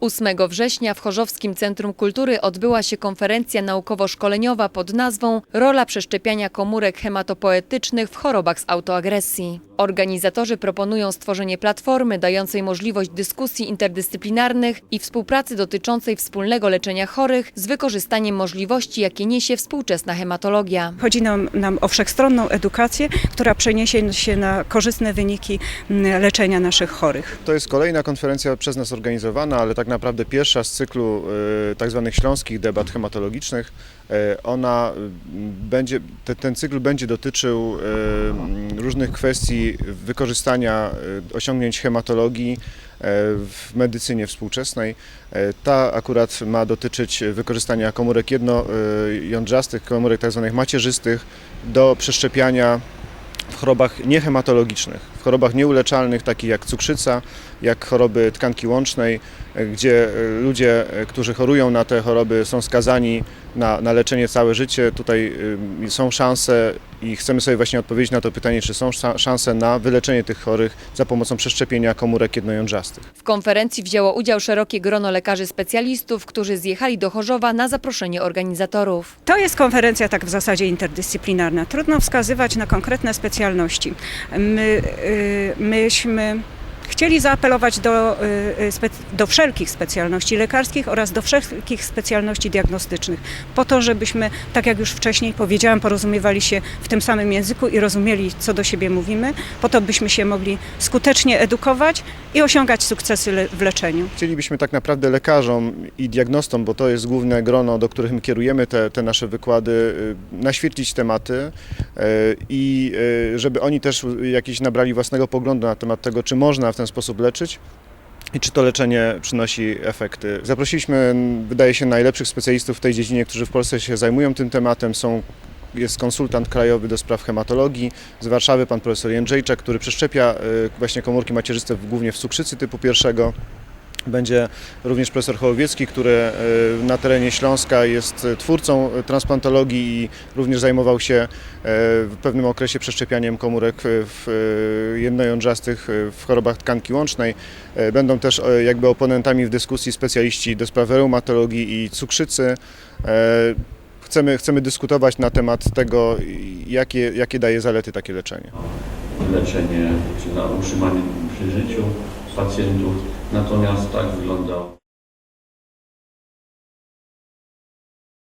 8 września w Chorzowskim Centrum Kultury odbyła się konferencja naukowo-szkoleniowa pod nazwą Rola przeszczepiania komórek hematopoetycznych w chorobach z autoagresji. Organizatorzy proponują stworzenie platformy dającej możliwość dyskusji interdyscyplinarnych i współpracy dotyczącej wspólnego leczenia chorych z wykorzystaniem możliwości, jakie niesie współczesna hematologia. Chodzi nam, nam o wszechstronną edukację, która przeniesie się na korzystne wyniki mm, leczenia naszych chorych. To jest kolejna konferencja przez nas organizowana, ale tak naprawdę pierwsza z cyklu e, tak zwanych śląskich debat hematologicznych. E, Ona m, będzie, te, ten cykl będzie dotyczył różnych kwestii wykorzystania osiągnięć hematologii w medycynie współczesnej. Ta akurat ma dotyczyć wykorzystania komórek jednojądrzastych, komórek tak zwanych macierzystych do przeszczepiania w chorobach niehematologicznych, w chorobach nieuleczalnych, takich jak cukrzyca, jak choroby tkanki łącznej, e, gdzie e, ludzie, e, którzy chorują na te choroby, są skazani na, na leczenie całe życie. Tutaj są szanse i chcemy sobie właśnie odpowiedzieć na to pytanie, czy są sza- szanse na wyleczenie tych chorych za pomocą przeszczepienia komórek jednojądrzastych. W konferencji wzięło udział szerokie grono lekarzy specjalistów, którzy zjechali do Chorzowa na zaproszenie organizatorów. To jest konferencja tak w zasadzie interdyscyplinarna. Trudno wskazywać na konkretne specjalności. My, myśmy chcieli zaapelować do, y, y, do wszelkich specjalności lekarskich oraz do wszelkich specjalności diagnostycznych, po to, żebyśmy, tak jak już wcześniej powiedziałam, porozumiewali się w tym samym języku i rozumieli, co do siebie mówimy, po to, byśmy się mogli skutecznie edukować i osiągać sukcesy le, w leczeniu. Chcielibyśmy tak naprawdę lekarzom i diagnostom, bo to jest główne grono, do których my kierujemy te, te nasze wykłady, y, naświetlić tematy i żeby oni też jakieś nabrali własnego poglądu na temat tego, czy można w ten sposób leczyć. I czy to leczenie przynosi efekty? Zaprosiliśmy, wydaje się, najlepszych specjalistów w tej dziedzinie, którzy w Polsce się zajmują tym tematem. Są, jest konsultant krajowy do spraw hematologii z Warszawy, pan profesor Jędrzejczak, który przeszczepia y, właśnie komórki macierzyste głównie w cukrzycy typu pierwszego. Będzie również profesor Hołowiecki, który e, na terenie Śląska jest twórcą transplantologii i również zajmował się e, w pewnym okresie przeszczepianiem komórek w e, jednojądrzastych w chorobach tkanki łącznej. Będą też jakby oponentami w dyskusji specjaliści do spraw reumatologii i cukrzycy. Chcemy, chcemy dyskutować na temat tego, jakie, jakie daje zalety takie leczenie. leczenie czy na utrzymanie przy życiu pacjentów. Natomiast tak wyglądał